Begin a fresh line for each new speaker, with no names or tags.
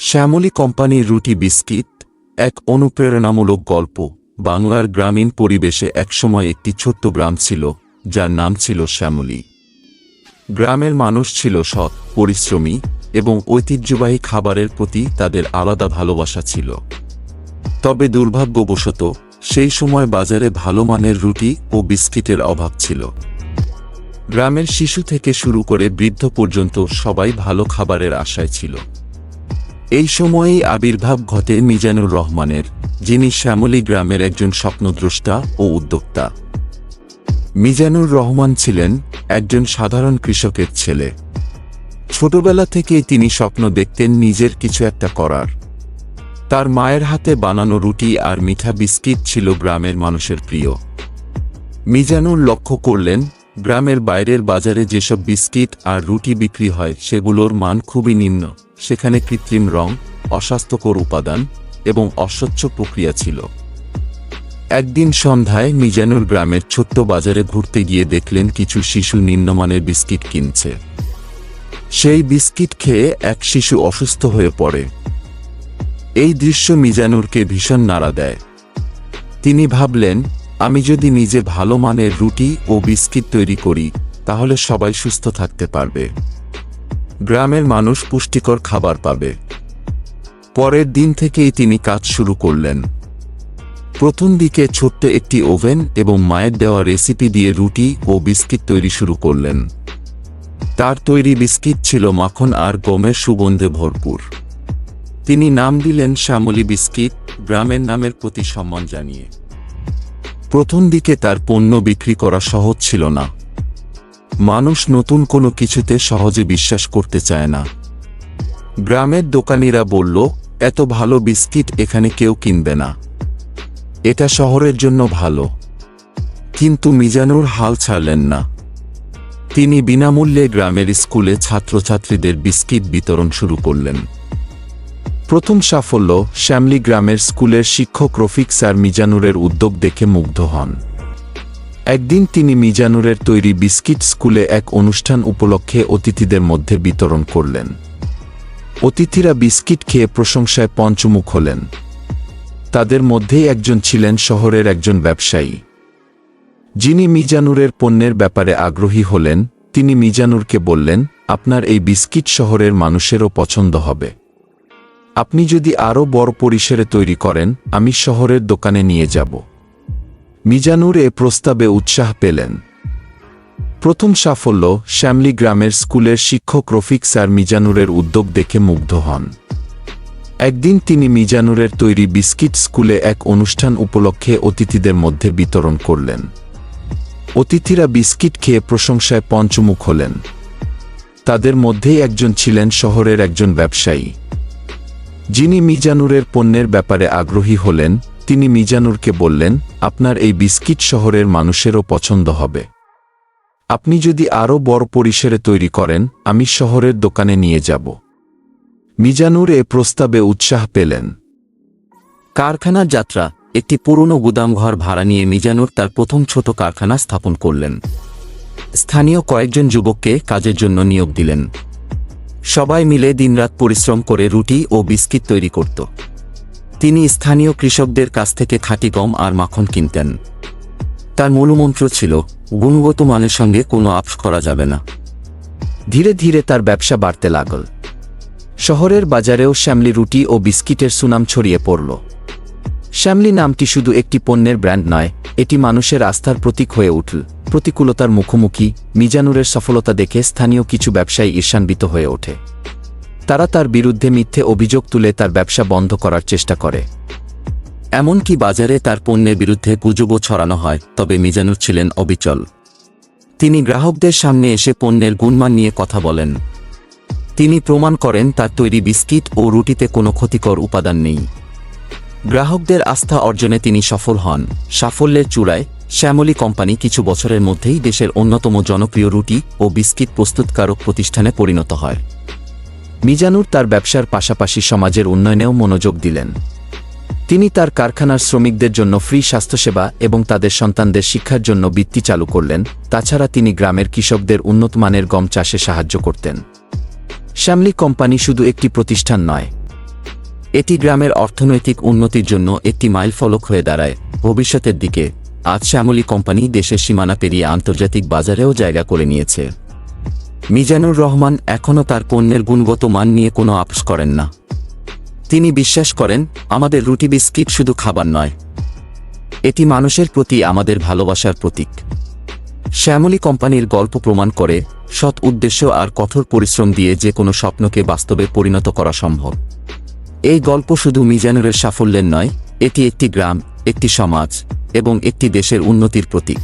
শ্যামলী কোম্পানির রুটি বিস্কিট, এক অনুপ্রেরণামূলক গল্প। বাংলার গ্রামীণ পরিবেশে একসময় একটি ছোট্ট গ্রাম ছিল, যার নাম ছিল শ্যামলী। গ্রামের মানুষ ছিল সৎ, পরিশ্রমী এবং ঐতিহ্যবাহী খাবারের প্রতি তাদের আলাদা ভালোবাসা ছিল। তবে দুর্ভাগ্যবশত, সেই সময় বাজারে ভালো মানের রুটি ও বিস্কিটের অভাব ছিল। গ্রামের শিশু থেকে শুরু করে বৃদ্ধ পর্যন্ত সবাই ভালো খাবারের আশায় ছিল। এই সময়েই আবির্ভাব ঘটে মিজানুর রহমানের, যিনি শ্যামলী গ্রামের একজন স্বপ্নদ্রষ্টা ও উদ্যোক্তা। মিজানুর রহমান ছিলেন একজন সাধারণ কৃষকের ছেলে। ছোটবেলা থেকেই তিনি স্বপ্ন দেখতেন নিজের কিছু একটা করার। তার মায়ের হাতে বানানো রুটি আর মিঠা বিস্কিট ছিল গ্রামের মানুষের প্রিয়। মিজানুর লক্ষ্য করলেন, গ্রামের বাইরের বাজারে যেসব বিস্কিট আর রুটি বিক্রি হয়, সেগুলোর মান খুবই নিম্ন। সেখানে কৃত্রিম রং, অস্বাস্থ্যকর উপাদান এবং অস্বচ্ছ প্রক্রিয়া ছিল। একদিন সন্ধ্যায় মিজানুর গ্রামের ছোট্ট বাজারে ঘুরতে গিয়ে দেখলেন কিছু শিশু নিম্নমানের বিস্কিট কিনছে। সেই বিস্কিট খেয়ে এক শিশু অসুস্থ হয়ে পড়ে। এই দৃশ্য মিজানুরকে ভীষণ নাড়া দেয়। তিনি ভাবলেন, আমি যদি নিজে ভালো মানের রুটি ও বিস্কিট তৈরি করি, তাহলে সবাই সুস্থ থাকতে পারবে। গ্রামের মানুষ পুষ্টিকর খাবার পাবে। পরের দিন থেকেই তিনি কাজ শুরু করলেন। প্রথম দিকে ছোট্ট একটি ওভেন এবং মায়ের দেওয়া রেসিপি দিয়ে রুটি ও বিস্কিট তৈরি শুরু করলেন। তার তৈরি বিস্কিট ছিল মাখন আর গমের সুগন্ধে ভরপুর। তিনি নাম দিলেন শ্যামলী বিস্কিট, গ্রামের নামের প্রতি সম্মান জানিয়ে। প্রথম দিকে তার পণ্য বিক্রি করা সহজ ছিল না। মানুষ নতুন কোনো কিছুতে সহজে বিশ্বাস করতে চায় না। গ্রামের দোকানিরা বলল, এত ভালো বিস্কিট এখানে কেউ কিনবে না। এটা শহরের জন্য ভালো। কিন্তু মিজানুর হাল ছাড়লেন না। তিনি বিনামূল্যে গ্রামের স্কুলে ছাত্রছাত্রীদের বিস্কিট বিতরণ শুরু করলেন। প্রথম সাফল্য শ্যামলি গ্রামের স্কুলের শিক্ষক রফিক স্যার মিজানুরের উদ্যোগ দেখে মুগ্ধ হন। একদিন তিনি মিজানুরের তৈরি বিস্কিট স্কুলে এক অনুষ্ঠান উপলক্ষে অতিথিদের মধ্যে বিতরণ করলেন। অতিথিরা বিস্কিট খেয়ে প্রশংসায় পঞ্চমুখ হলেন। তাদের মধ্যেই একজন ছিলেন শহরের একজন ব্যবসায়ী। যিনি মিজানুরের পণ্যের ব্যাপারে আগ্রহী হলেন, তিনি মিজানুরকে বললেন, আপনার এই বিস্কিট শহরের মানুষেরও পছন্দ হবে। আপনি যদি আরও বড় পরিসরে তৈরি করেন, আমি শহরের দোকানে নিয়ে যাব। মিজানুর এ প্রস্তাবে উৎসাহ পেলেন। প্রথম সাফল্য শ্যামলি গ্রামের স্কুলের শিক্ষক রফিক স্যার মিজানুরের উদ্যোগ দেখে মুগ্ধ হন। একদিন তিনি মিজানুরের তৈরি বিস্কিট স্কুলে এক অনুষ্ঠান উপলক্ষে অতিথিদের মধ্যে বিতরণ করলেন। অতিথিরা বিস্কিট খেয়ে প্রশংসায় পঞ্চমুখ হলেন। তাদের মধ্যেই একজন ছিলেন শহরের একজন ব্যবসায়ী। যিনি মিজানুরের পণ্যের ব্যাপারে আগ্রহী হলেন তিনি মিজানুরকে বললেন, আপনার এই বিস্কিট শহরের মানুষেরও পছন্দ হবে। আপনি যদি আরও বড় পরিসরে তৈরি করেন, আমি শহরের দোকানে নিয়ে যাব মিজানুর এ প্রস্তাবে উৎসাহ পেলেন।
কারখানার যাত্রা, একটি পুরনো গুদামঘর ভাড়া নিয়ে মিজানুর তার প্রথম ছোট কারখানা স্থাপন করলেন। স্থানীয় কয়েকজন যুবককে কাজের জন্য নিয়োগ দিলেন। সবাই মিলে দিনরাত পরিশ্রম করে রুটি ও বিস্কিট তৈরি করত। তিনি স্থানীয় কৃষকদের কাছ থেকে খাঁটি গম আর মাখন কিনতেন। তার মূলমন্ত্র ছিল, গুণগত মানের সঙ্গে কোনো আপস করা যাবে না। ধীরে ধীরে তার ব্যবসা বাড়তে লাগল। শহরের বাজারেও শ্যামলি রুটি ও বিস্কিটের সুনাম ছড়িয়ে পড়ল। শ্যামলি নামটি শুধু একটি পণ্যের ব্র্যান্ড নয়, এটি মানুষের আস্থার প্রতীক হয়ে উঠল। প্রতিকূলতার মুখোমুখি, মিজানুরের সফলতা দেখে স্থানীয় কিছু ব্যবসায়ী ঈর্ষান্বিত হয়ে ওঠে। তারা তার বিরুদ্ধে মিথ্যে অভিযোগ তুলে তার ব্যবসা বন্ধ করার চেষ্টা করে। এমনকি বাজারে তার পণ্যের বিরুদ্ধে গুজবও ছড়ানো হয়, তবে মিজানুর ছিলেন অবিচল। তিনি গ্রাহকদের সামনে এসে পণ্যের গুণমান নিয়ে কথা বলেন। তিনি প্রমাণ করেন তার তৈরি বিস্কিট ও রুটিতে কোনো ক্ষতিকর উপাদান নেই। গ্রাহকদের আস্থা অর্জনে তিনি সফল হন। সাফল্যের চূড়ায়, শ্যামলী কোম্পানি কিছু বছরের মধ্যেই দেশের অন্যতম জনপ্রিয় রুটি ও বিস্কিট প্রস্তুতকারক প্রতিষ্ঠানে পরিণত হয়। মিজানুর তার ব্যবসার পাশাপাশি সমাজের উন্নয়নেও মনোযোগ দিলেন। তিনি তার কারখানার শ্রমিকদের জন্য ফ্রি স্বাস্থ্যসেবা এবং তাদের সন্তানদের শিক্ষার জন্য বৃত্তি চালু করলেন, তাছাড়া তিনি গ্রামের কৃষকদের উন্নত মানের গম চাষে সাহায্য করতেন। শ্যামলী কোম্পানি শুধু একটি প্রতিষ্ঠান নয়, এটি গ্রামের অর্থনৈতিক উন্নতির জন্য একটি মাইলফলক হয়ে দাঁড়ায়। ভবিষ্যতের দিকে, আজ শ্যামলি কোম্পানি দেশের সীমানা পেরিয়ে আন্তর্জাতিক বাজারেও জায়গা করে নিয়েছে। মিজানুর রহমান এখনও তার পণ্যের গুণগত মান নিয়ে কোনো আপস করেন না। তিনি বিশ্বাস করেন, আমাদের রুটি বিস্কিট শুধু খাবার নয়। এটি মানুষের প্রতি আমাদের ভালোবাসার প্রতীক। শ্যামলী কোম্পানির গল্প প্রমাণ করে, সৎ উদ্দেশ্য আর কঠোর পরিশ্রম দিয়ে যে কোনো স্বপ্নকে বাস্তবে পরিণত করা সম্ভব। এই গল্প শুধু মিজানুরের সাফল্যের নয়, এটি একটি গ্রাম, একটি সমাজ এবং একটি দেশের উন্নতির প্রতীক।